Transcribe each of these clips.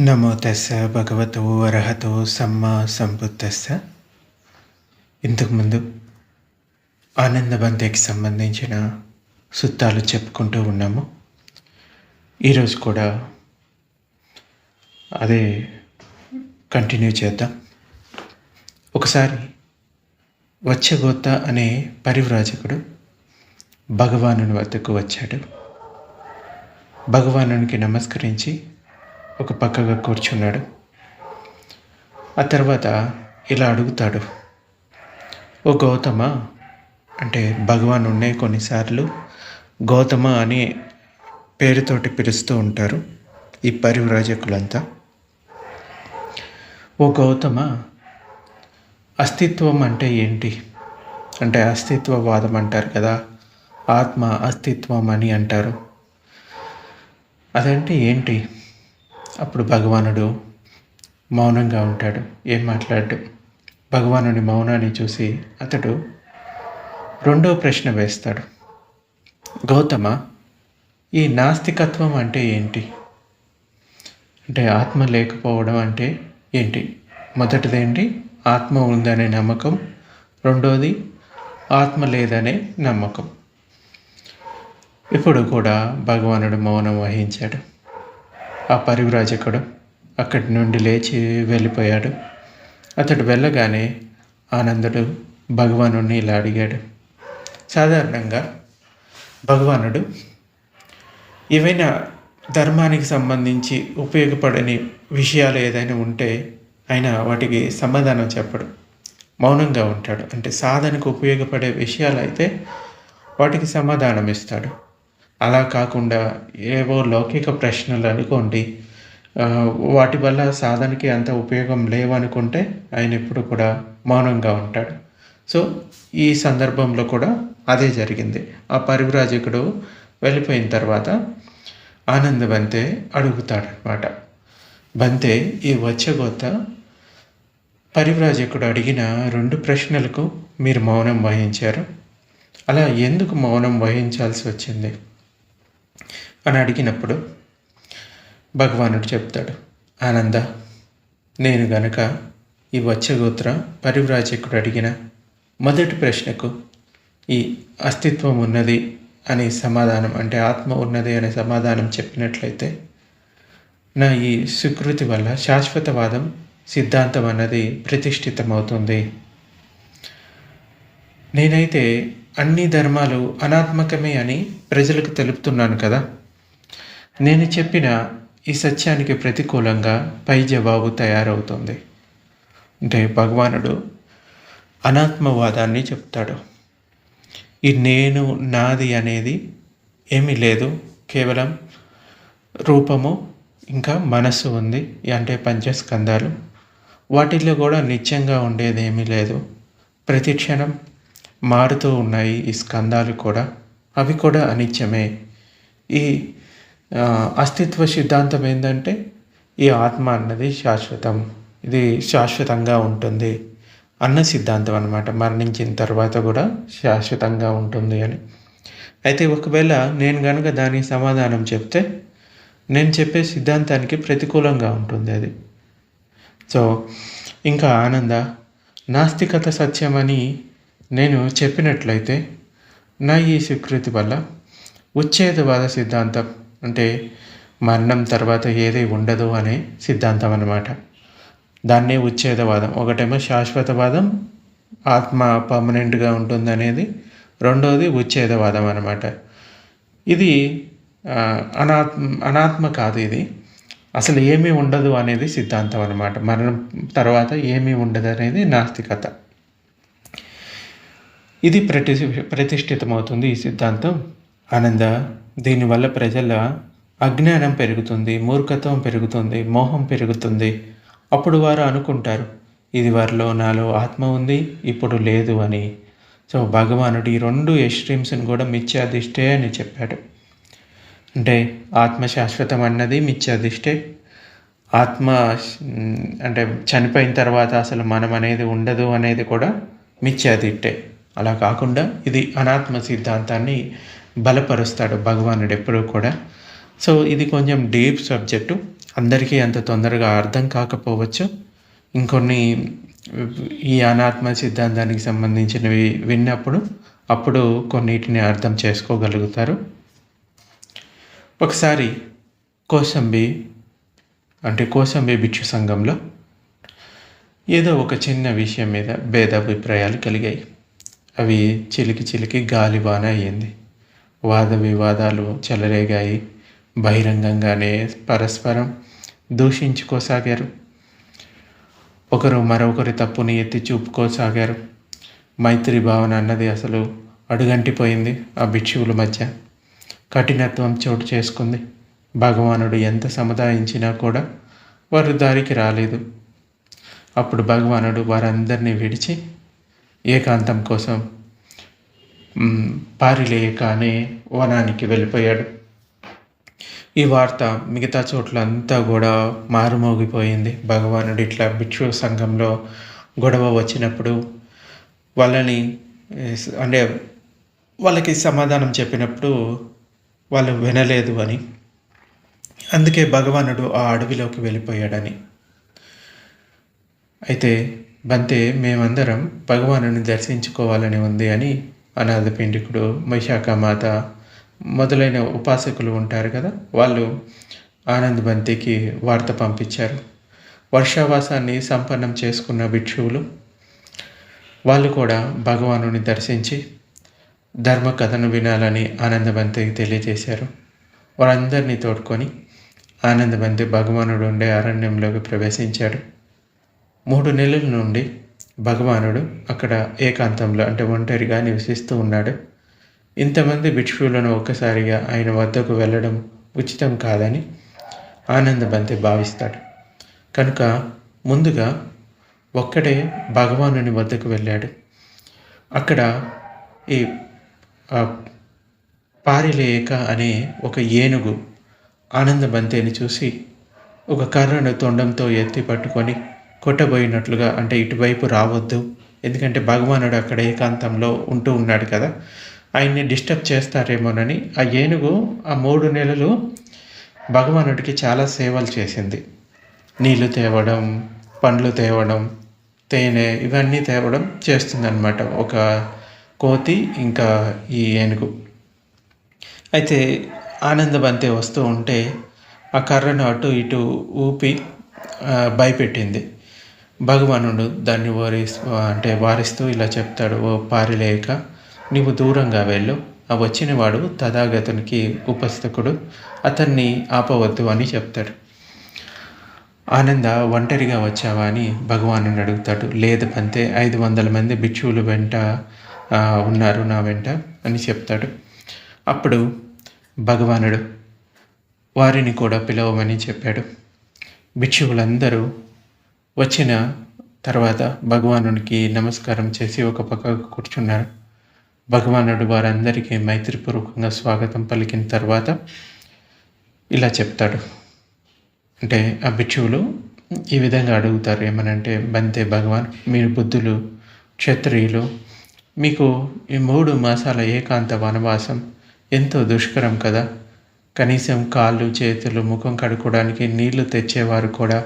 నమో తెస్స భగవతో అర్హతో సమ్మ సంబుద్ధస్స ఇంతకుముందు ఆనందబంధేకి సంబంధించిన సుత్తాలు చెప్పుకుంటూ ఉన్నాము. ఈరోజు కూడా అదే కంటిన్యూ చేద్దాం. ఒకసారి వచ్చగోత అనే పరివ్రాజకుడు భగవానుని వద్దకు వచ్చాడు. భగవానునికి నమస్కరించి ఒక పక్కగా కూర్చున్నాడు. ఆ తర్వాత ఇలా అడుగుతాడు ఓ గౌతమ అంటే భగవాన్ ఉండే కొన్నిసార్లు గౌతమ అనే పేరుతోటి పిలుస్తూ ఉంటారు ఈ పరివ్రాజకులంతా ఓ గౌతమ అస్తిత్వం అంటే ఏంటి? అంటే అస్తిత్వవాదం అంటారు కదా ఆత్మ అస్తిత్వం అని అంటారు. అదంటే ఏంటి? అప్పుడు భగవానుడు మౌనంగా ఉంటాడు ఏం మాట్లాడు భగవానుని మౌనాన్ని చూసి అతడు రెండో ప్రశ్న వేస్తాడు. గౌతమ ఈ నాస్తికత్వం అంటే ఏంటి? అంటే ఆత్మ లేకపోవడం అంటే ఏంటి? మొదటిదేంటి? ఆత్మ ఉందనే నమ్మకం. రెండోది ఆత్మ లేదనే నమ్మకం. ఇప్పుడు కూడా భగవానుడు మౌనం వహించాడు. ఆ పరివ్రాజకుడు అక్కడి నుండి లేచి వెళ్ళిపోయాడు. అతడు వెళ్ళగానే ఆనందుడు భగవాను ఇలా అడిగాడు. సాధారణంగా భగవానుడు ఏవైనా ధర్మానికి సంబంధించి ఉపయోగపడని విషయాలు ఏదైనా ఉంటే ఆయన వాటికి సమాధానం చెప్పడు. మౌనంగా ఉంటాడు. అంటే సాధనకు ఉపయోగపడే విషయాలు అయితే వాటికి సమాధానం ఇస్తాడు. అలా కాకుండా ఏవో లౌకిక ప్రశ్నలు అనుకోండి వాటి వల్ల సాధనకి అంత ఉపయోగం లేవనుకుంటే ఆయన ఎప్పుడు కూడా మౌనంగా ఉంటాడు. సో ఈ సందర్భంలో కూడా అదే జరిగింది. ఆ పరివ్రాజకుడు వెళ్ళిపోయిన తర్వాత ఆనంద బంతే అడుగుతాడనమాట బంతే ఈ వచ్చగోత పరివ్రాజకుడు అడిగిన రెండు ప్రశ్నలకు మీరు మౌనం వహించారు. అలా ఎందుకు మౌనం వహించాల్సి వచ్చింది? అని అడిగినప్పుడు భగవానుడు చెప్తాడు ఆనంద నేను గనక ఈ వచ్చగోత్ర పరివ్రాజకుడు అడిగిన మొదటి ప్రశ్నకు ఈ అస్తిత్వం ఉన్నది అనే సమాధానం అంటే ఆత్మ ఉన్నది అనే సమాధానం చెప్పినట్లయితే నా ఈ సుకృతి వల్ల శాశ్వతవాదం సిద్ధాంతం అన్నది ప్రతిష్ఠితమవుతుంది. నేనైతే అన్ని ధర్మాలు అనాత్మకమే అని ప్రజలకు తెలుపుతున్నాను కదా. నేను చెప్పిన ఈ సత్యానికి ప్రతికూలంగా పై జవాబు తయారవుతుంది. అంటే భగవానుడు అనాత్మవాదాన్ని చెప్తాడు. ఈ నేను నాది అనేది ఏమీ లేదు. కేవలం రూపము ఇంకా మనస్సు ఉంది అంటే పంచస్కందాలు వాటిల్లో కూడా నిత్యంగా ఉండేది ఏమీ లేదు. ప్రతి క్షణం మారుతూ ఉన్నాయి ఈ స్కందాలు కూడా. అవి కూడా అనిత్యమే. ఈ అస్తిత్వ సిద్ధాంతం ఏంటంటే ఈ ఆత్మ అన్నది శాశ్వతం. ఇది శాశ్వతంగా ఉంటుంది అన్న సిద్ధాంతం అనమాట మరణించిన తర్వాత కూడా శాశ్వతంగా ఉంటుంది అని. అయితే ఒకవేళ నేను కనుక దానికి సమాధానం చెప్తే నేను చెప్పే సిద్ధాంతానికి ప్రతికూలంగా ఉంటుంది అది. సో ఇంకా ఆనంద నాస్తికత సత్యమని నేను చెప్పినట్లయితే నా ఈ స్వీకృతి వల్ల ఉచ్ఛేదవాద సిద్ధాంతం అంటే మరణం తర్వాత ఏది ఉండదు అనే సిద్ధాంతం అన్నమాట దాన్నే ఉచ్ఛేదవాదం. ఒకటేమో శాశ్వతవాదం ఆత్మ పర్మనెంట్గా ఉంటుందనేది. రెండవది ఉచ్ఛేదవాదం అనమాట ఇది అనాత్మ అనాత్మ కాదు ఇది. అసలు ఏమీ ఉండదు అనేది సిద్ధాంతం అనమాట మరణం తర్వాత ఏమీ ఉండదు అనేది నాస్తికత. ఇది ప్రతి ప్రతిష్ఠితమవుతుంది ఈ సిద్ధాంతం. ఆనంద దీనివల్ల ప్రజల అజ్ఞానం పెరుగుతుంది మూర్ఖత్వం పెరుగుతుంది మోహం పెరుగుతుంది. అప్పుడు వారు అనుకుంటారు ఇది వారిలో నాలో ఆత్మ ఉంది ఇప్పుడు లేదు అని. సో భగవానుడు ఈ రెండు ఎక్స్ట్రీమ్స్ని కూడా మిథ్యాధిష్టే అని చెప్పాడు. అంటే ఆత్మ శాశ్వతం అన్నది మిథ్యాధిష్టే. ఆత్మ అంటే చనిపోయిన తర్వాత అసలు మనం అనేది ఉండదు అనేది కూడా మిథ్యాదిట్టే అలా కాకుండా ఇది అనాత్మ సిద్ధాంతాన్ని బలపరుస్తాడు భగవానుడు ఎప్పుడూ కూడా. సో ఇది కొంచెం డీప్ సబ్జెక్టు. అందరికీ అంత తొందరగా అర్థం కాకపోవచ్చు. ఇంకొన్ని ఈ అనాత్మ సిద్ధాంతానికి సంబంధించినవి విన్నప్పుడు అప్పుడు కొన్నిటిని అర్థం చేసుకోగలుగుతారు. ఒకసారి కోసంబి అంటే కోసంబి భిక్షు సంఘంలో ఏదో ఒక చిన్న విషయం మీద భేదాభిప్రాయాలు కలిగాయి. అవి చిలికి చిలికి గాలివాన అయ్యింది. వాద వివాదాలు చెలరేగాయి. బహిరంగంగానే పరస్పరం దూషించుకోసాగారు. ఒకరు మరొకరి తప్పుని ఎత్తి చూపుకోసాగారు. మైత్రి భావన అన్నది అసలు అడుగంటిపోయింది ఆ భిక్షువుల మధ్య. కఠినత్వం చోటు చేసుకుంది. భగవానుడు ఎంత సముదాయించినా కూడా వారు దారికి రాలేదు. అప్పుడు భగవానుడు వారందరినీ విడిచి ఏకాంతం కోసం పారిలేక వనానికి వెళ్ళిపోయాడు. ఈ వార్త మిగతా చోట్ల అంతా కూడా మారుమోగిపోయింది. భగవానుడు ఇట్లా భిక్షు సంఘంలో గొడవ వచ్చినప్పుడు వాళ్ళని అంటే వాళ్ళకి సమాధానం చెప్పినప్పుడు వాళ్ళు వినలేదు అని. అందుకే భగవానుడు ఆ అడవిలోకి వెళ్ళిపోయాడని. అయితే బంతే మేమందరం భగవాను దర్శించుకోవాలని ఉంది అని అనాథ పిండికుడు మాత మొదలైన ఉపాసకులు ఉంటారు కదా వాళ్ళు ఆనంద్ బంతికి వార్త పంపించారు. వర్షావాసాన్ని సంపన్నం చేసుకున్న భిక్షువులు వాళ్ళు కూడా భగవానుని దర్శించి ధర్మ కథను వినాలని ఆనందబంతికి తెలియజేశారు. వారందరినీ తోడుకొని ఆనందబంతి భగవానుడు ఉండే అరణ్యంలోకి ప్రవేశించాడు. మూడు నెలల నుండి భగవానుడు అక్కడ ఏకాంతంలో అంటే ఒంటరిగా నివసిస్తూ ఉన్నాడు. ఇంతమంది భిక్షువులను ఒక్కసారిగా ఆయన వద్దకు వెళ్ళడం ఉచితం కాదని ఆనందబంతి భావిస్తాడు. కనుక ముందుగా ఒక్కడే భగవానుని వద్దకు వెళ్ళాడు. అక్కడ ఈ పారిలేక అనే ఒక ఏనుగు ఆనందబంతిని చూసి ఒక కర్రను తొండంతో ఎత్తి పట్టుకొని కొట్టబోయినట్లుగా అంటే ఇటువైపు రావద్దు. ఎందుకంటే భగవానుడు అక్కడ ఏకాంతంలో ఉంటూ ఉన్నాడు కదా. ఆయన్ని డిస్టర్బ్ చేస్తారేమోనని ఆ ఏనుగు ఆ మూడు నెలలు భగవానుడికి చాలా సేవలు చేసింది. నీళ్ళు తేవడం పండ్లు తేవడం తేనె ఇవన్నీ తేవడం చేస్తుందన్నమాట ఒక కోతి ఇంకా ఈ ఏనుగు. అయితే ఆనందబంతి వస్తూ ఉంటే ఆ కర్రను అటు ఇటు ఊపి భయపెట్టింది. భగవానుడు దాన్ని వారిస్తూ అంటే వారిస్తూ ఇలా చెప్తాడు ఓ పారిలేక నీవు దూరంగా వెళ్ళు. ఆ వచ్చినవాడు తథాగతునికి ఉపస్థకుడు అతన్ని ఆపవద్దు అని చెప్తాడు. ఆనంద ఒంటరిగా వచ్చావా అని భగవాను అడుగుతాడు. లేదు పంతే ఐదు వందల మంది భిక్షువులు వెంట ఉన్నారు నా వెంట అని చెప్తాడు. అప్పుడు భగవానుడు వారిని కూడా పిలవమని చెప్పాడు. భిక్షువులందరూ వచ్చిన తర్వాత భగవానుడికి నమస్కారం చేసి ఒక పక్కకు కూర్చున్నారు. భగవానుడు వారందరికీ మైత్రిపూర్వకంగా స్వాగతం పలికిన తర్వాత ఇలా చెప్తాడు. అంటే ఆ భిక్షువులు ఈ విధంగా అడుగుతారు ఏమనంటే బంతే భగవాన్ మీరు బుద్ధులు క్షత్రియులు మీకు ఈ మూడు మాసాల ఏకాంత వనవాసం ఎంతో దుష్కరం కదా? కనీసం కాళ్ళు చేతులు ముఖం కడుక్కోవడానికి నీళ్ళు తెచ్చేవారు కూడా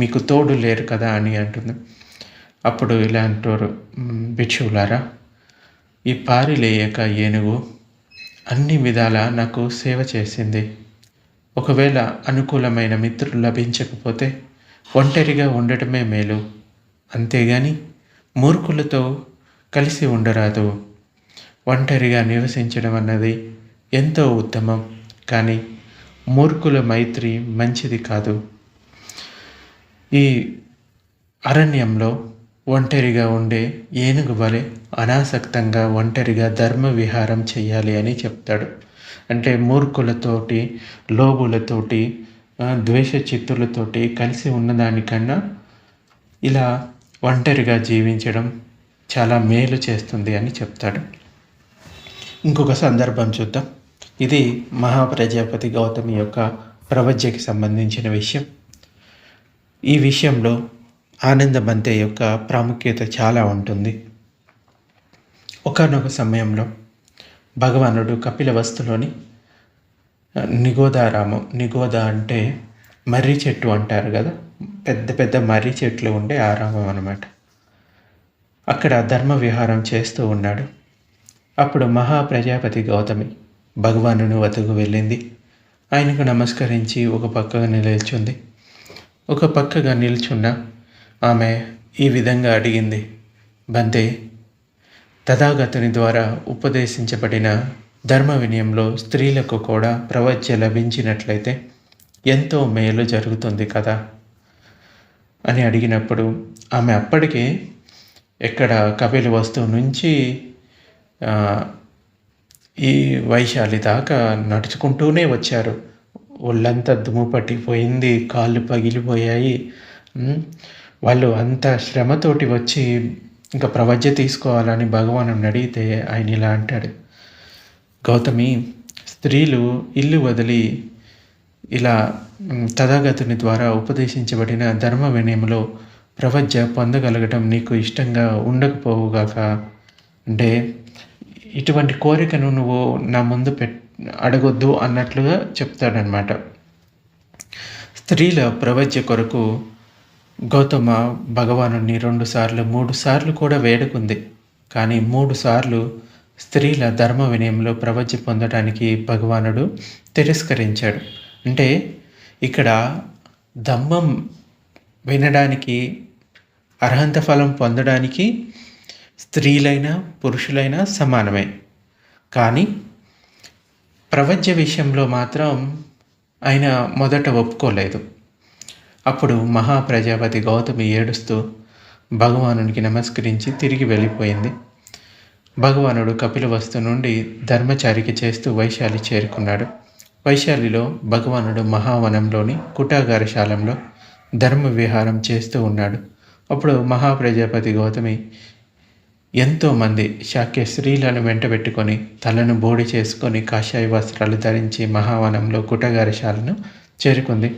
మీకు తోడు లేరు కదా అని అంటుంది. అప్పుడు ఇలా అంటారు భిక్షువులారా ఈ పారిలేయక ఏనుగు అన్ని విధాల నాకు సేవ చేసింది. ఒకవేళ అనుకూలమైన మిత్రులు లభించకపోతే ఒంటరిగా ఉండటమే మేలు. అంతేగాని మూర్ఖులతో కలిసి ఉండరాదు. ఒంటరిగా నివసించడం అన్నది ఎంతో ఉత్తమం. కానీ మూర్ఖుల మైత్రి మంచిది కాదు. ఈ అరణ్యంలో ఒంటరిగా ఉండే ఏనుగు వలె అనాసక్తంగా ఒంటరిగా ధర్మ విహారం చేయాలి అని చెప్తాడు. అంటే మూర్ఖులతోటి లోబులతోటి ద్వేష చిత్తులతోటి కలిసి ఉన్నదానికన్నా ఇలా ఒంటరిగా జీవించడం చాలా మేలు చేస్తుంది అని చెప్తాడు. ఇంకొక సందర్భం చూద్దాం. ఇది మహాప్రజాపతి గౌతమి యొక్క ప్రవజ్యకి సంబంధించిన విషయం. ఈ విషయంలో ఆనందమంతే యొక్క ప్రాముఖ్యత చాలా ఉంటుంది. ఒకనొక సమయంలో భగవానుడు కపిలవస్తులోని నిగోదారామం నిగోద అంటే మర్రి చెట్టు అంటారు కదా? పెద్ద పెద్ద మర్రి చెట్లు ఉండే ఆరామం అనమాట అక్కడ ధర్మ విహారం చేస్తూ ఉన్నాడు. అప్పుడు మహా ప్రజాపతి గౌతమి భగవానుని వద్దకు వెళ్ళింది. ఆయనకు నమస్కరించి ఒక పక్కగా నిలిచింది. ఒక పక్కగా నిల్చున్న ఆమె ఈ విధంగా అడిగింది. బంతే తథాగతుని ద్వారా ఉపదేశించబడిన ధర్మ వినయంలో స్త్రీలకు కూడా ప్రవచ్య లభించినట్లయితే ఎంతో మేలు జరుగుతుంది కదా? అని అడిగినప్పుడు ఆమె అప్పటికే ఎక్కడ కపిలి వస్తువు నుంచి ఈ వైశాలి దాకా నడుచుకుంటూనే వచ్చారు. ఒళ్ళంతా దుమ్ము పట్టిపోయింది కాళ్ళు పగిలిపోయాయి. వాళ్ళు అంత శ్రమతోటి వచ్చి ఇంకా ప్రవజ్య తీసుకోవాలని భగవాను అడిగితే ఆయన ఇలా అంటాడు. గౌతమి స్త్రీలు ఇల్లు వదిలి ఇలా తథాగతుని ద్వారా ఉపదేశించబడిన ధర్మ వినయంలో ప్రవజ్య పొందగలగటం నీకు ఇష్టంగా ఉండకపోవుగాక. అంటే ఇటువంటి కోరికను నువ్వు నా ముందు పెట్ అడగొద్దు అన్నట్లుగా చెప్తాడనమాట స్త్రీల ప్రవజ్య కొరకు గౌతమ భగవానుడిని రెండు సార్లు మూడు సార్లు కూడా వేడుకుంది. కానీ మూడు సార్లు స్త్రీల ధర్మ వినయంలో ప్రవజ్య పొందడానికి భగవానుడు తిరస్కరించాడు. అంటే ఇక్కడ ధమ్మం వినడానికి అర్హంత ఫలం పొందడానికి స్త్రీలైనా పురుషులైనా సమానమే. కానీ ప్రవజ్య విషయంలో మాత్రం ఆయన మొదట ఒప్పుకోలేదు. అప్పుడు మహాప్రజాపతి గౌతమి ఏడుస్తూ భగవానునికి నమస్కరించి తిరిగి వెళ్ళిపోయింది. భగవానుడు కపిలవస్తు నుండి ధర్మచారిక చేస్తూ వైశాలి చేరుకున్నాడు. వైశాలిలో భగవానుడు మహావనంలోని కుటాగారశాలంలో ధర్మ విహారం చేస్తూ ఉన్నాడు. అప్పుడు మహాప్రజాపతి గౌతమి ఎంతోమంది శాక్య స్త్రీలను వెంటబెట్టుకొని తలను బోడి చేసుకొని కాషాయ వస్త్రాలు ధరించి మహావనంలో కుటగారశాలను చేరుకుంది.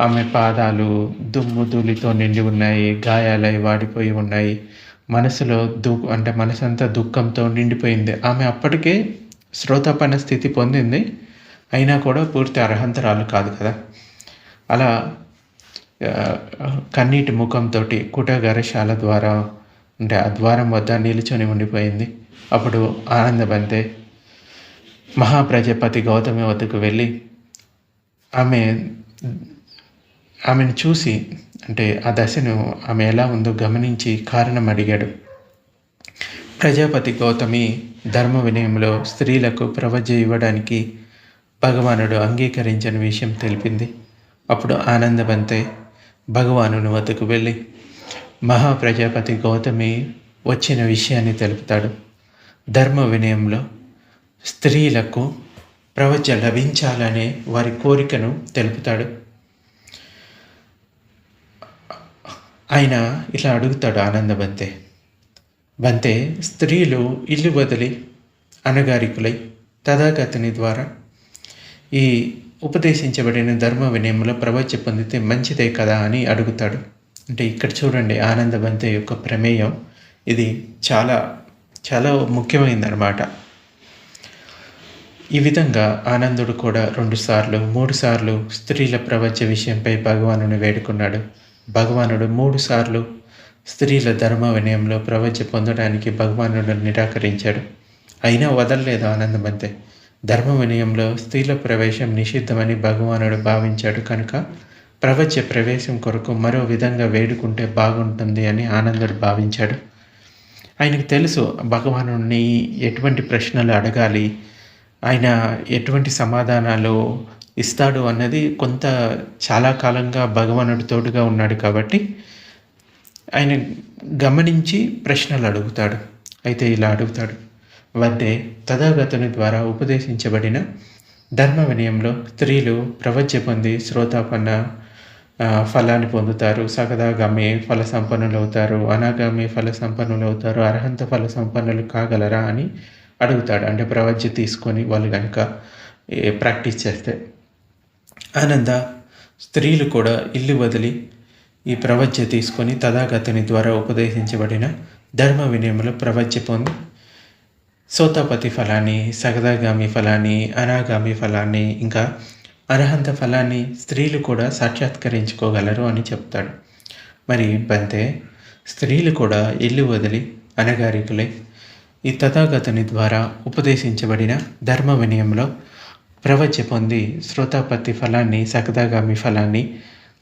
ఆమె పాదాలు దుమ్ము ధూళితో నిండి ఉన్నాయి గాయాలై వాడిపోయి ఉన్నాయి. మనసులో దూ అంటే మనసంతా దుఃఖంతో నిండిపోయింది. ఆమె అప్పటికే శ్రోతపన స్థితి పొందింది. అయినా కూడా పూర్తి అర్హంతరాలు కాదు కదా. అలా కన్నీటి ముఖంతో కుటగరశాల ద్వారా అంటే ఆ ద్వారం వద్ద నిలుచొని ఉండిపోయింది. అప్పుడు ఆనందబంతే మహాప్రజపతి గౌతమి వద్దకు వెళ్ళి ఆమె ఆమెను చూసి అంటే ఆ దశను ఆమె ఎలా ఉందో గమనించి కారణం అడిగాడు. ప్రజాపతి గౌతమి ధర్మ వినయంలో స్త్రీలకు ప్రవజ్య ఇవ్వడానికి భగవానుడు అంగీకరించని విషయం తెలిపింది. అప్పుడు ఆనందబంతే భగవానుని వద్దకు వెళ్ళి మహాప్రజాపతి గౌతమి వచ్చిన విషయాన్ని తెలుపుతాడు. ధర్మ వినయంలో స్త్రీలకు ప్రవచ లభించాలనే వారి కోరికను తెలుపుతాడు. ఆయన ఇలా అడుగుతాడు ఆనంద బంతే. బంతే స్త్రీలు ఇల్లు వదిలి అనగారికులై తథాగతిని ద్వారా ఈ ఉపదేశించబడిన ధర్మ వినయంలో ప్రవచ పొందితే మంచిదే కదా అని అడుగుతాడు. అంటే ఇక్కడ చూడండి ఆనందబంతే యొక్క ప్రమేయం. ఇది చాలా చాలా ముఖ్యమైనదన్నమాట ఈ విధంగా ఆనందుడు కూడా రెండుసార్లు మూడు సార్లు స్త్రీల ప్రవచ విషయంపై భగవానుని వేడుకున్నాడు. భగవానుడు మూడు సార్లు స్త్రీల ధర్మ వినయంలో ప్రవచ పొందడానికి భగవానుడు నిరాకరించాడు. అయినా వదలలేదు ఆనందమంతే ధర్మ వినయంలో స్త్రీల ప్రవేశం నిషిద్ధమని భగవానుడు భావించాడు కనుక ప్రవచ ప్రవేశం కొరకు మరో విధంగా వేడుకుంటే బాగుంటుంది అని ఆనందుడు భావించాడు. ఆయనకు తెలుసు భగవానుడిని ఎటువంటి ప్రశ్నలు అడగాలి ఆయన ఎటువంటి సమాధానాలు ఇస్తాడు అన్నది కొంత చాలా కాలంగా భగవానుడి తోడుగా ఉన్నాడు కాబట్టి ఆయన గమనించి ప్రశ్నలు అడుగుతాడు. అయితే ఇలా అడుగుతాడు. వద్దే తథాగతుని ద్వారా ఉపదేశించబడిన ధర్మ వినయంలో స్త్రీలు ప్రవజ్య పొంది శ్రోతాపన్న ఫలాన్ని పొందుతారు సగదాగామి ఫల సంపన్నులు అవుతారు అనాగామి ఫల సంపన్నులు అవుతారు అర్హంత ఫల సంపన్నులు కాగలరా అని అడుగుతాడు. అంటే ప్రవజ్య తీసుకొని వాళ్ళు కనుక ప్రాక్టీస్ చేస్తే ఆనంద స్త్రీలు కూడా ఇల్లు వదిలి ఈ ప్రవజ్య తీసుకొని తథాగతుని ద్వారా ఉపదేశించబడిన ధర్మ వినయంలో ప్రవజ్య పొంది సోతాపతి ఫలాన్ని సగదాగామి ఫలాన్ని అనాగామి ఫలాన్ని ఇంకా అర్హంత ఫలాన్ని స్త్రీలు కూడా సాక్షాత్కరించుకోగలరు అని చెప్తాడు. మరి బంతే స్త్రీలు కూడా ఇల్లు వదిలి అనగారికులై ఈ తథాగతుని ద్వారా ఉపదేశించబడిన ధర్మ వినయంలో ప్రవచ పొంది శ్రోతాపత్తి ఫలాన్ని సకదాగామి ఫలాన్ని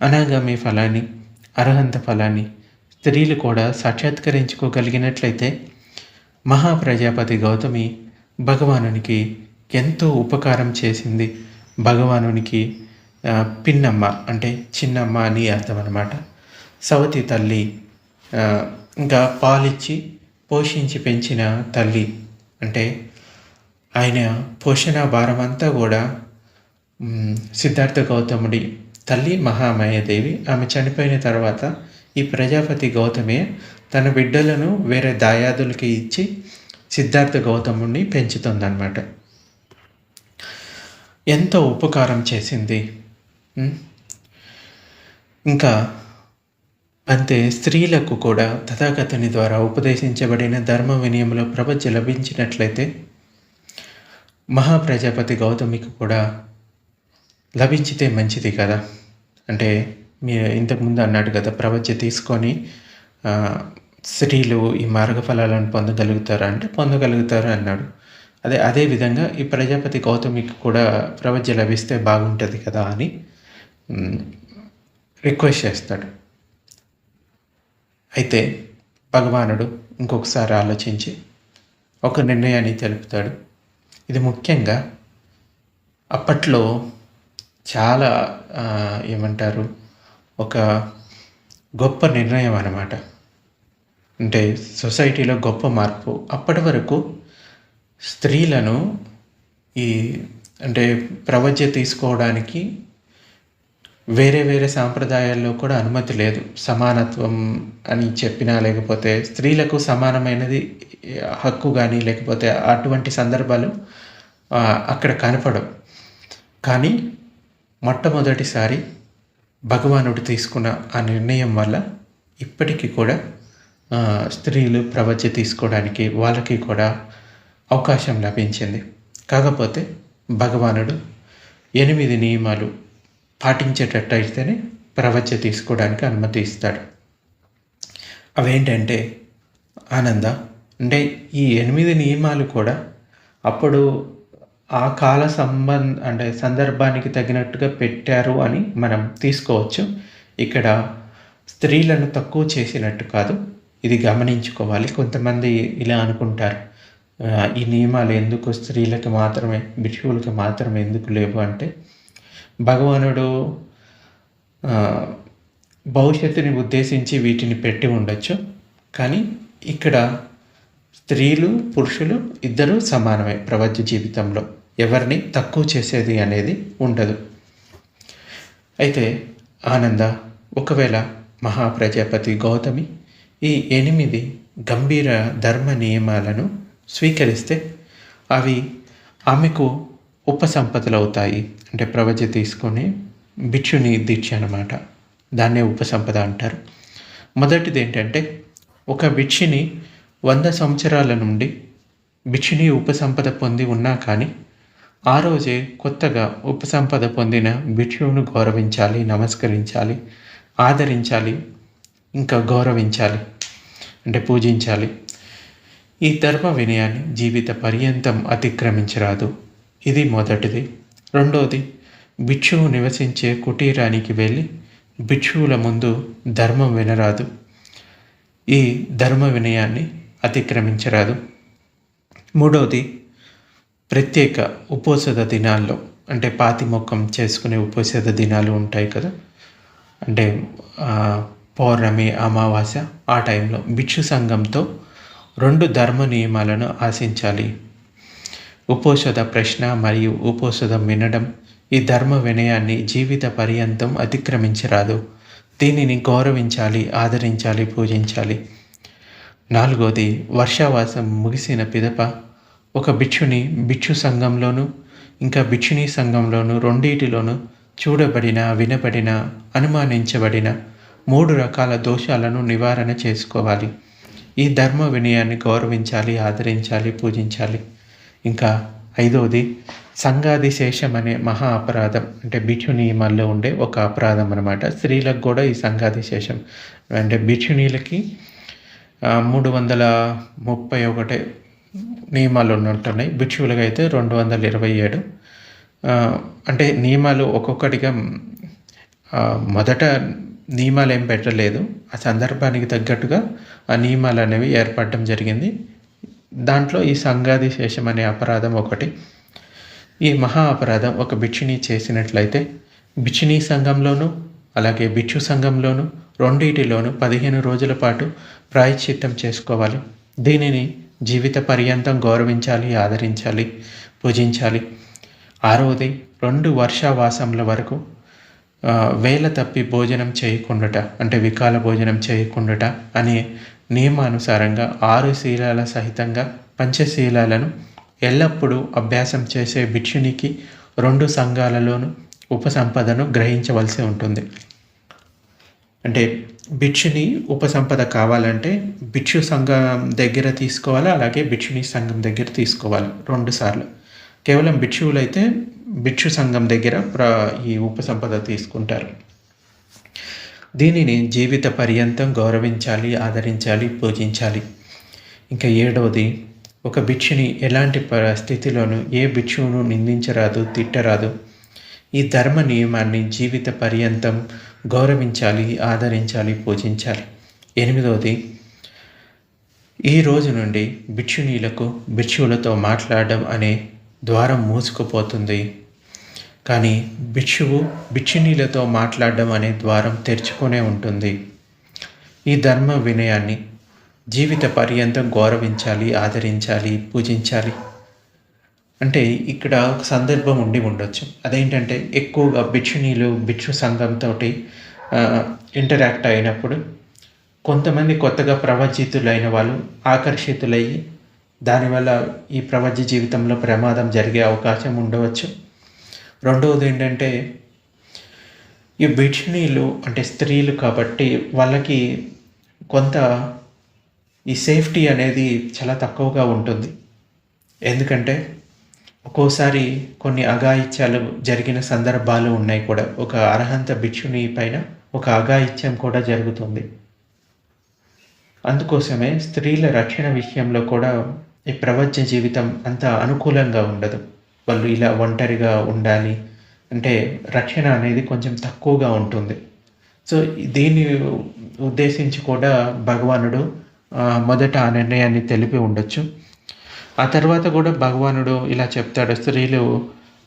అనాగామి ఫలాన్ని అర్హంత ఫలాన్ని స్త్రీలు కూడా సాక్షాత్కరించుకోగలిగినట్లయితే మహాప్రజాపతి గౌతమి భగవానునికి ఎంతో ఉపకారం చేసింది భగవానునికి పిన్నమ్మ అంటే చిన్నమ్మ అని అర్థం అనమాట సవతి తల్లి ఇంకా పాలిచ్చి పోషించి పెంచిన తల్లి అంటే ఆయన పోషణ భారం అంతా కూడా సిద్ధార్థ గౌతముడి తల్లి మహామాయాదేవి ఆమె చనిపోయిన తర్వాత ఈ ప్రజాపతి గౌతమే తన బిడ్డలను వేరే దాయాదులకి ఇచ్చి సిద్ధార్థ గౌతముడిని పెంచుతుందన్నమాట. ఎంత ఉపకారం చేసింది? ఇంకా అంతే స్త్రీలకు కూడా తథాగతుని ద్వారా ఉపదేశించబడిన ధర్మ వినయంలో ప్రపంచ లభించినట్లయితే మహాప్రజాపతి గౌతమికి కూడా లభించితే మంచిది కదా? అంటే మీరు ఇంతకుముందు అన్నాడు కదా ప్రవచ్య తీసుకొని స్త్రీలు ఈ మార్గఫలాలను పొందగలుగుతారా అంటే పొందగలుగుతారు అన్నాడు. అదే అదే విధంగా ఈ ప్రజాపతి గౌతమికి కూడా ప్రవచ లభిస్తే బాగుంటుంది కదా అని రిక్వెస్ట్ చేస్తాడు. అయితే భగవానుడు ఇంకొకసారి ఆలోచించి ఒక నిర్ణయాన్ని తెలుపుతాడు. ఇది ముఖ్యంగా అప్పట్లో చాలా ఏమంటారు ఒక గొప్ప నిర్ణయం అన్నమాట. అంటే సొసైటీలో గొప్ప మార్పు అప్పటి వరకు స్త్రీలను ఈ అంటే ప్రవజ్య తీసుకోవడానికి వేరే వేరే సాంప్రదాయాల్లో కూడా అనుమతి లేదు. సమానత్వం అని చెప్పినా లేకపోతే స్త్రీలకు సమానమైనది హక్కు కానీ లేకపోతే అటువంటి సందర్భాలు అక్కడ కనపడవు. కానీ మొట్టమొదటిసారి భగవానుడు తీసుకున్న ఆ నిర్ణయం వల్ల ఇప్పటికీ కూడా స్త్రీలు ప్రవచ్య తీసుకోవడానికి వాళ్ళకి కూడా అవకాశం లభించింది. కాకపోతే భగవానుడు ఎనిమిది నియమాలు పాటించేటట్టయితేనే ప్రవచ తీసుకోవడానికి అనుమతి ఇస్తాడు. అవేంటంటే ఆనంద అంటే ఈ ఎనిమిది నియమాలు కూడా అప్పుడు ఆ కాల సంబంధ అంటే సందర్భానికి తగినట్టుగా పెట్టారు అని మనం తీసుకోవచ్చు. ఇక్కడ స్త్రీలను తక్కువ చేసినట్టు కాదు. ఇది గమనించుకోవాలి. కొంతమంది ఇలా అనుకుంటారు. ఈ నియమాలు ఎందుకు స్త్రీలకు మాత్రమే భిక్షువులకు మాత్రమే ఎందుకు లేవు అంటే భగవానుడు భవిష్యత్తుని ఉద్దేశించి వీటిని పెట్టి ఉండొచ్చు. కానీ ఇక్కడ స్త్రీలు పురుషులు ఇద్దరూ సమానమే ప్రపంచ జీవితంలో. ఎవరిని తక్కువ చేసేది అనేది ఉండదు. అయితే ఆనంద ఒకవేళ మహాప్రజాపతి గౌతమి ఈ ఎనిమిది గంభీర ధర్మ నియమాలను స్వీకరిస్తే అవి ఆమెకు ఉపసంపదలు అవుతాయి అంటే ప్రవచ తీసుకొని భిక్షుని దీక్ష అన్నమాట. దాన్నే ఉపసంపద అంటారు. మొదటిది ఏంటంటే ఒక భిక్షుని వంద సంవత్సరాల నుండి భిక్షుని ఉపసంపద పొంది ఉన్నా కానీ ఆ రోజే కొత్తగా ఉపసంపద పొందిన భిక్షువును గౌరవించాలి నమస్కరించాలి ఆదరించాలి ఇంకా గౌరవించాలి అంటే పూజించాలి. ఈ ధర్మ వినయాన్ని జీవిత పర్యంతం అతిక్రమించరాదు. ఇది మొదటిది. రెండోది భిక్షువు నివసించే కుటీరానికి వెళ్ళి భిక్షువుల ముందు ధర్మం వినరాదు. ఈ ధర్మ వినయాన్ని అతిక్రమించరాదు. మూడవది ప్రత్యేక ఉపోసద దినాల్లో అంటే పాతిమొక్కం చేసుకునే ఉపోసద దినాలు ఉంటాయి కదా. అంటే పౌర్ణమి అమావాస్య ఆ టైంలో భిక్షు సంఘంతో రెండు ధర్మ నియమాలను ఆశించాలి. ఉపోషద ప్రశ్న మరియు ఉపోషదం వినడం ఈ ధర్మ వినయాన్ని జీవిత పర్యంతం అతిక్రమించరాదు. దీనిని గౌరవించాలి ఆదరించాలి పూజించాలి. నాలుగోది వర్షావాసం ముగిసిన పిదప. ఒక భిక్షుని భిక్షు సంఘంలోనూ ఇంకా భిక్షుని సంఘంలోనూ రెండింటిలోనూ చూడబడిన వినబడిన అనుమానించబడిన మూడు రకాల దోషాలను నివారణ చేసుకోవాలి. ఈ ధర్మ వినయాన్ని గౌరవించాలి ఆదరించాలి పూజించాలి. ఇంకా ఐదవది సంఘాదిశేషం అనే మహా అపరాధం అంటే బిక్షు నియమాల్లో ఉండే ఒక అపరాధం అనమాట స్త్రీలకు కూడా ఈ సంఘాదిశేషం అంటే భిక్షునీలకి మూడు వందల ముప్పై ఒకటి నియమాలు ఉంటున్నాయి భిక్షువులకు అయితే రెండు వందల ఇరవై ఏడు. అంటే నియమాలు ఒక్కొక్కటిగా మొదట నియమాలు ఏం పెట్టలేదు. ఆ సందర్భానికి తగ్గట్టుగా ఆ నియమాలు అనేవి ఏర్పడడం జరిగింది. దాంట్లో ఈ సంఘాది శేషం అనే అపరాధం ఒకటి. ఈ మహా అపరాధం ఒక భిక్షుని చేసినట్లయితే భిక్షుని సంఘంలోనూ అలాగే భిక్షు సంఘంలోనూ రెండింటిలోనూ పదిహేను రోజుల పాటు ప్రాయశ్చిత్తం చేసుకోవాలి. దీనిని జీవిత పర్యంతం గౌరవించాలి ఆదరించాలి పూజించాలి. ఆరవది రెండు వర్షావాసముల వరకు వేల తప్పి భోజనం చేయకుండాట అంటే వికాల భోజనం చేయకుండాట అనే నియమానుసారంగా ఆరు శీలాల సహితంగా పంచశీలాలను ఎల్లప్పుడూ అభ్యాసం చేసే భిక్షునికి రెండు సంఘాలలోనూ ఉపసంపదను గ్రహించవలసి ఉంటుంది. అంటే భిక్షుని ఉపసంపద కావాలంటే భిక్షు సంఘం దగ్గర తీసుకోవాలి? అలాగే భిక్షుని సంఘం దగ్గర తీసుకోవాలి? రెండుసార్లు కేవలం భిక్షువులైతే భిక్షు సంఘం దగ్గర ప్ర ఈ ఉపసంపద తీసుకుంటారు. దీనిని జీవిత పర్యంతం గౌరవించాలి ఆదరించాలి పూజించాలి. ఇంకా ఏడవది ఒక భిక్షుని ఎలాంటి పరిస్థితిలోనూ ఏ భిక్షువును నిందించరాదు తిట్టరాదు. ఈ ధర్మ నియమాన్ని జీవిత పర్యంతం గౌరవించాలి ఆదరించాలి పూజించాలి. ఎనిమిదవది ఈ రోజు నుండి భిక్షునీలకు భిక్షువులతో మాట్లాడడం అనే ద్వారం మూసుకుపోతుంది. కానీ భిక్షువు భిక్షునీలతో మాట్లాడడం అనే ద్వారం తెరుచుకునే ఉంటుంది. ఈ ధర్మ వినయాన్ని జీవిత పర్యంతం గౌరవించాలి ఆదరించాలి పూజించాలి. అంటే ఇక్కడ ఒక సందర్భం ఉండి ఉండొచ్చు. అదేంటంటే ఎక్కువగా భిక్షునీలు భిక్షు సంఘంతో ఇంటరాక్ట్ అయినప్పుడు కొంతమంది కొత్తగా ప్రవచితులైన వాళ్ళు ఆకర్షితులయ్యి దానివల్ల ఈ ప్రపంచ జీవితంలో ప్రమాదం జరిగే అవకాశం ఉండవచ్చు. రెండవది ఏంటంటే ఈ భిక్షుణీలు అంటే స్త్రీలు కాబట్టి వాళ్ళకి కొంత ఈ సేఫ్టీ అనేది చాలా తక్కువగా ఉంటుంది. ఎందుకంటే ఒక్కోసారి కొన్ని అఘాయిత్యాలు జరిగిన సందర్భాలు ఉన్నాయి కూడా. ఒక అర్హంత భిక్షుని పైన ఒక అఘాయిత్యం కూడా జరుగుతుంది. అందుకోసమే స్త్రీల రక్షణ విషయంలో కూడా ఈ ప్రపంచ జీవితం అంత అనుకూలంగా ఉండదు. వాళ్ళు ఇలా ఒంటరిగా ఉండాలి అంటే రక్షణ అనేది కొంచెం తక్కువగా ఉంటుంది. సో దీన్ని ఉద్దేశించి కూడా భగవానుడు మొదట ఆ నిర్ణయాన్ని తెలిపి ఉండొచ్చు. ఆ తర్వాత కూడా భగవానుడు ఇలా చెప్తాడు స్త్రీలు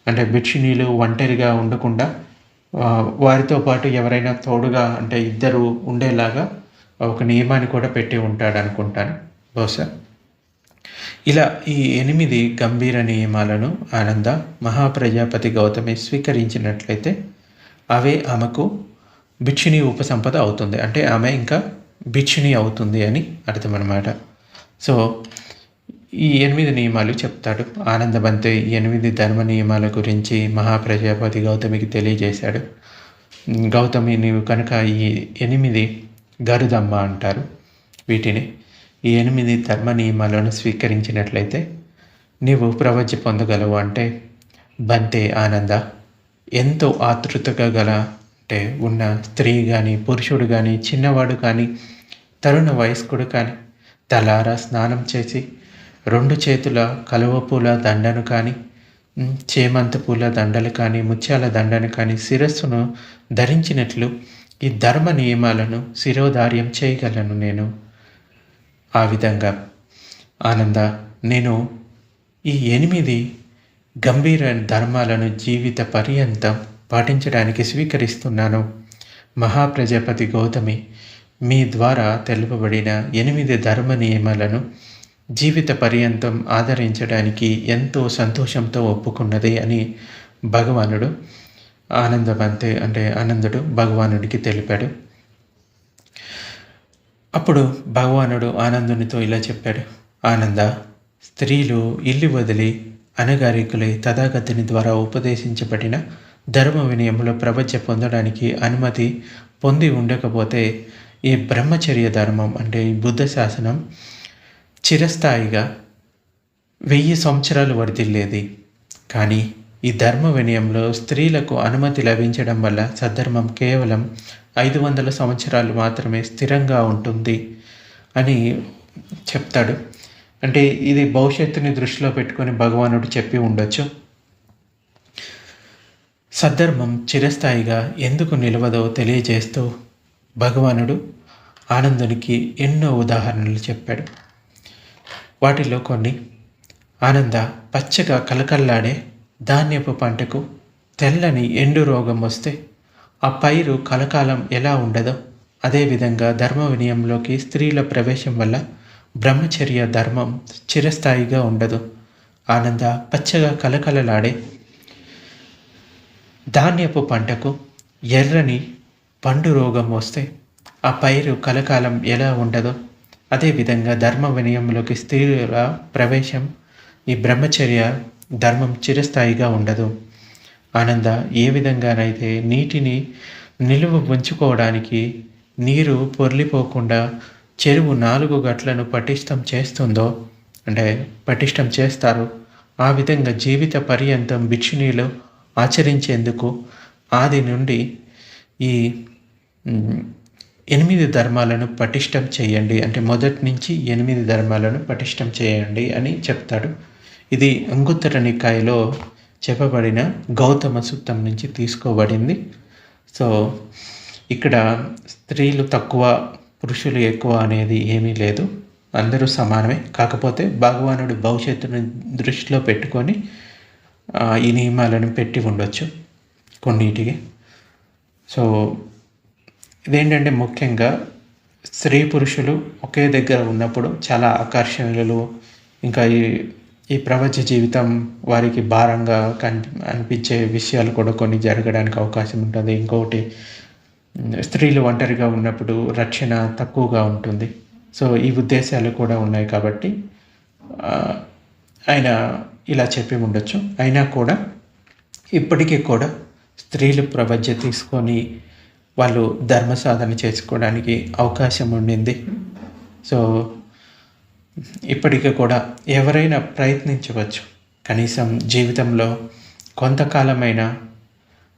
అంటే భిక్షునీలు ఒంటరిగా ఉండకుండా వారితో పాటు ఎవరైనా తోడుగా అంటే ఇద్దరు ఉండేలాగా ఒక నియమాన్ని కూడా పెట్టి ఉంటాడు అనుకుంటాను. బహుశా ఇలా ఈ ఎనిమిది గంభీర నియమాలను ఆనంద మహాప్రజాపతి గౌతమి స్వీకరించినట్లయితే అవే ఆమెకు భిక్షుని ఉపసంపద అవుతుంది. అంటే ఆమె ఇంకా భిక్షుని అవుతుంది అని అర్థం అనమాట సో ఈ ఎనిమిది నియమాలు చెప్తాడు. ఆనందబంతే ఈ ఎనిమిది ధర్మ నియమాల గురించి మహాప్రజాపతి గౌతమికి తెలియజేశాడు. గౌతమి నీవు కనుక ఈ ఎనిమిది గరుదమ్మ అంటారు. వీటిని ఈ ఎనిమిది ధర్మ నియమాలను స్వీకరించినట్లయితే నీవు ప్రవజ్య పొందగలవు అంటే బంతే ఆనంద. ఎంతో ఆతృతగా గల అంటే ఉన్న స్త్రీ కానీ పురుషుడు కానీ చిన్నవాడు కానీ తరుణ వయస్కుడు కానీ తలారా స్నానం చేసి రెండు చేతుల కలువ పూల దండను కానీ చేమంత పూల దండలు కానీ ముత్యాల దండను కానీ శిరస్సును ధరించినట్లు ఈ ధర్మ నియమాలను శిరోధార్యం చేయగలను నేను. ఆ విధంగా. ఆనంద నేను ఈ ఎనిమిది గంభీర ధర్మాలను జీవిత పర్యంతం పాటించడానికి స్వీకరిస్తున్నాను. మహాప్రజాపతి గౌతమి మీ ద్వారా తెలుపబడిన ఎనిమిది ధర్మ నియమాలను జీవిత పర్యంతం ఆదరించడానికి ఎంతో సంతోషంతో ఒప్పుకున్నది అని భగవానుడు ఆనందమంతే అంటే ఆనందుడు భగవానుడికి తెలిపాడు. అప్పుడు భగవానుడు ఆనందునితో ఇలా చెప్పాడు ఆనంద స్త్రీలు ఇల్లు వదిలి అనగారికులై తథాగతిని ద్వారా ఉపదేశించబడిన ధర్మ వినయంలో ప్రపంచ పొందడానికి అనుమతి పొంది ఉండకపోతే ఈ బ్రహ్మచర్య ధర్మం అంటే ఈ బుద్ధ శాసనం చిరస్థాయిగా వెయ్యి సంవత్సరాలు వర్ధిల్లేది కానీ ఈ ధర్మ వినయంలో స్త్రీలకు అనుమతి లభించడం వల్ల సద్ధర్మం కేవలం ఐదు వందల సంవత్సరాలు మాత్రమే స్థిరంగా ఉంటుంది అని చెప్తాడు. అంటే ఇది భవిష్యత్తుని దృష్టిలో పెట్టుకొని భగవానుడు చెప్పి ఉండొచ్చు. సద్ధర్మం చిరస్థాయిగా ఎందుకు నిలవదో తెలియజేస్తూ భగవానుడు ఆనందునికి ఎన్నో ఉదాహరణలు చెప్పాడు. వాటిలో కొన్ని ఆనంద పచ్చగా కలకల్లాడే ధాన్యపు పంటకు తెల్లని ఎండు రోగం వస్తే ఆ పైరు కలకాలం ఎలా ఉండదో అదేవిధంగా ధర్మ వినయంలోకి స్త్రీల ప్రవేశం వల్ల బ్రహ్మచర్య ధర్మం చిరస్థాయిగా ఉండదు. ఆనంద పచ్చగా కలకలలాడే ధాన్యపు పంటకు ఎర్రని పండు రోగం వస్తే ఆ పైరు కలకాలం ఎలా ఉండదో అదేవిధంగా ధర్మ వినయంలోకి స్త్రీల ప్రవేశం ఈ బ్రహ్మచర్య ధర్మం చిరస్థాయిగా ఉండదు. ఆనంద ఏ విధంగానైతే నీటిని నిలువ ఉంచుకోవడానికి నీరు పొర్లిపోకుండా చెరువు నాలుగు గట్లను పటిష్టం చేస్తుందో అంటే పటిష్టం చేస్తారు ఆ విధంగా జీవిత పర్యంతం భిక్షునీలు ఆచరించేందుకు ఆది నుండి ఈ ఎనిమిది ధర్మాలను పటిష్టం చేయండి. అంటే మొదటి నుంచి ఎనిమిది ధర్మాలను పటిష్టం చేయండి అని చెప్తాడు ఇది అంగుత్తర నికాయలో చెప్పబడిన గౌతమ సూక్తం నుంచి తీసుకోబడింది. సో ఇక్కడ స్త్రీలు తక్కువ పురుషులు ఎక్కువ అనేది ఏమీ లేదు. అందరూ సమానమే. కాకపోతే భగవానుడు భవిష్యత్తును దృష్టిలో పెట్టుకొని ఈ నియమాలను పెట్టి ఉండొచ్చు కొన్నిటికి. సో ఇదేంటంటే ముఖ్యంగా స్త్రీ పురుషులు ఒకే దగ్గర ఉన్నప్పుడు చాలా ఆకర్షణలు ఇంకా ఈ ఈ ప్రపంచ జీవితం వారికి భారంగా కని అనిపించే విషయాలు కూడా కొన్ని జరగడానికి అవకాశం ఉంటుంది. ఇంకొకటి స్త్రీలు ఒంటరిగా ఉన్నప్పుడు రక్షణ తక్కువగా ఉంటుంది. సో ఈ ఉద్దేశాలు కూడా ఉన్నాయి కాబట్టి ఆయన ఇలా చెప్పి ఉండొచ్చు. అయినా కూడా ఇప్పటికీ కూడా స్త్రీలు ప్రపంచ తీసుకొని వాళ్ళు ధర్మ సాధన చేసుకోవడానికి అవకాశం ఉండింది. సో ఇప్పటికీ కూడా ఎవరైనా ప్రయత్నించవచ్చు. కనీసం జీవితంలో కొంతకాలమైన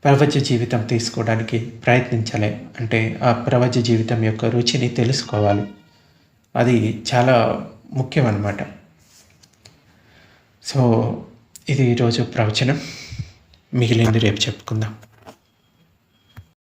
ప్రపంచ జీవితం తీసుకోవడానికి ప్రయత్నించాలి. అంటే ఆ ప్రపంచ జీవితం యొక్క రుచిని తెలుసుకోవాలి. అది చాలా ముఖ్యం అన్నమాట సో ఇది ఈరోజు ప్రవచనం. మిగిలింది రేపు చెప్పుకుందాం.